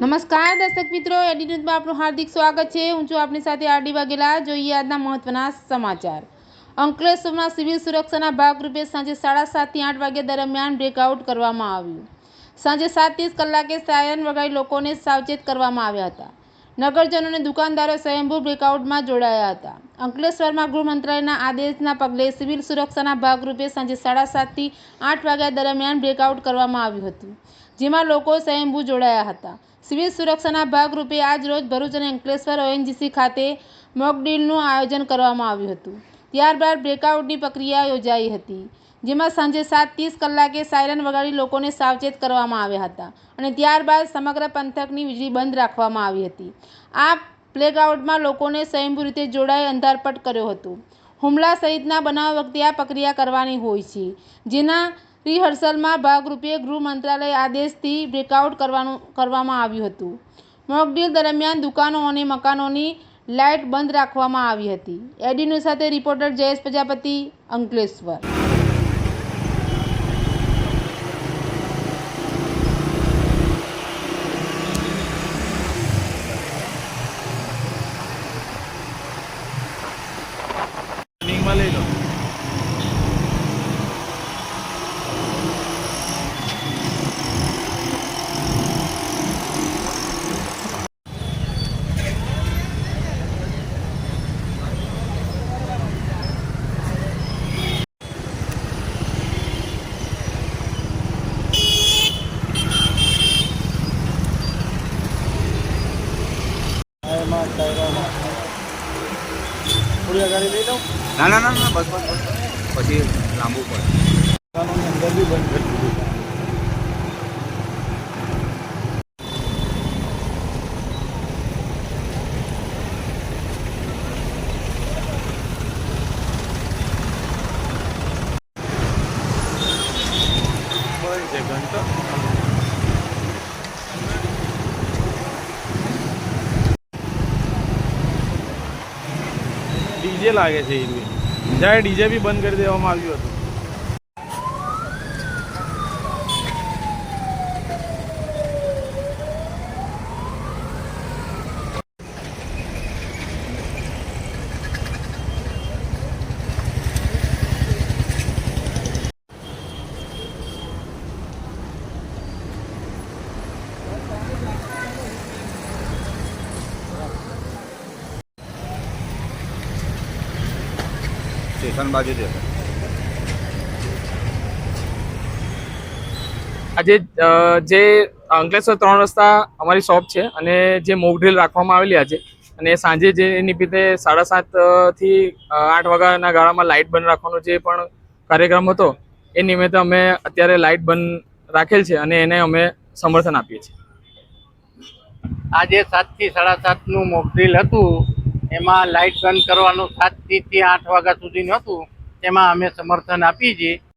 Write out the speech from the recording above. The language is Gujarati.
નમસ્કાર દર્શક મિત્રો, એડી ન્યૂઝમાં આપનું હાર્દિક સ્વાગત છે. હું છું આપની સાથે આરડી વાઘેલા. જોઈએ આજના મહત્વના સમાચાર. અંકલેશ્વરમાં સિવિલ સુરક્ષાના ભાગરૂપે સાંજે સાડા સાતથી આઠ વાગ્યા દરમિયાન બ્રેકઆઉટ કરવામાં આવ્યું. સાંજે સાત ત્રીસ કલાકે સાયરન વગાડી લોકોને સાવચેત કરવામાં આવ્યા હતા. નગરજનો અને દુકાનદારો સ્વયંભૂ બ્રેકઆઉટમાં જોડાયા હતા. અંકલેશ્વરમાં ગૃહ મંત્રાલયના આદેશના પગલે સિવિલ સુરક્ષાના ભાગરૂપે સાંજે સાડા સાતથી આઠ વાગ્યા દરમિયાન બ્રેકઆઉટ કરવામાં આવ્યું હતું, જેમાં લોકો સ્વયંભૂ જોડાયા હતા. સિવિલ સુરક્ષાના ભાગરૂપે આજ રોજ ભરૂચ અને અંકલેશ્વર ઓએનજીસી ખાતે મોકડ્રીલનું આયોજન કરવામાં આવ્યું હતું. ત્યારબાદ બ્રેકઆઉટની પ્રક્રિયા યોજાઈ હતી, જેમાં સાંજે સાત ત્રીસ કલાકે સાયરન વગાડી લોકોને સાવચેત કરવામાં આવ્યા હતા અને ત્યારબાદ સમગ્ર પંથકની વીજળી બંધ રાખવામાં આવી હતી. આ બ્લેકઆઉટમાં લોકોને સ્વયંભૂ રીતે જોડાઈ અંધારપટ કર્યો હતો. હુમલા સહિતના બનાવ વખતે આ પ્રક્રિયા કરવાની હોય છે. જેના રિહર્સલમાં ભાગરૂપે ગૃહ મંત્રાલય આદેશથી બ્રેકઆઉટ કરવાનું, કરવામાં આવ્યું હતું. મોકડ્રીલ દરમિયાન દુકાનો અને મકાનોની લાઇટ બંધ રાખવામાં આવી હતી. એડીન્યૂઝ સાથે રિપોર્ટર જયેશ પ્રજાપતિ, અંકલેશ્વર. いだろう盛り上がりでいいの？ના ના ના બસ બસ પછી લાંબુ પડે. અંદર બી બંધ ડીજે લાગે છે એ જ્યારે ડીજે બી બંધ કરી દેવામાં આવ્યું હતું. સ્ટેશન બાજુ છે આજે જે અંકલેશ્વર ત્રણ રસ્તા અમારી શોપ છે અને જે મોક ડ્રીલ રાખવામાં આવેલી આજે અને સાંજે જે નિમિત્તે સાડા સાત અ, થી અ, આઠ વાગ્યાના ગાળામાં લાઇટ બંધ રાખવાનો જે પણ કાર્યક્રમ હતો એ નિમિત્તે અમે અત્યારે લાઇટ બંધ રાખેલ છે અને એને અમે સમર્થન આપીએ છીએ. આજે સાતથી સાડા સાતનું મોકડ્રીલ હતું. એમાં લાઇટ બંધ કરવાનું સાતથી આઠ વાગ્યા સુધીનું હતું. તેમાં અમે સમર્થન આપીએ છીએ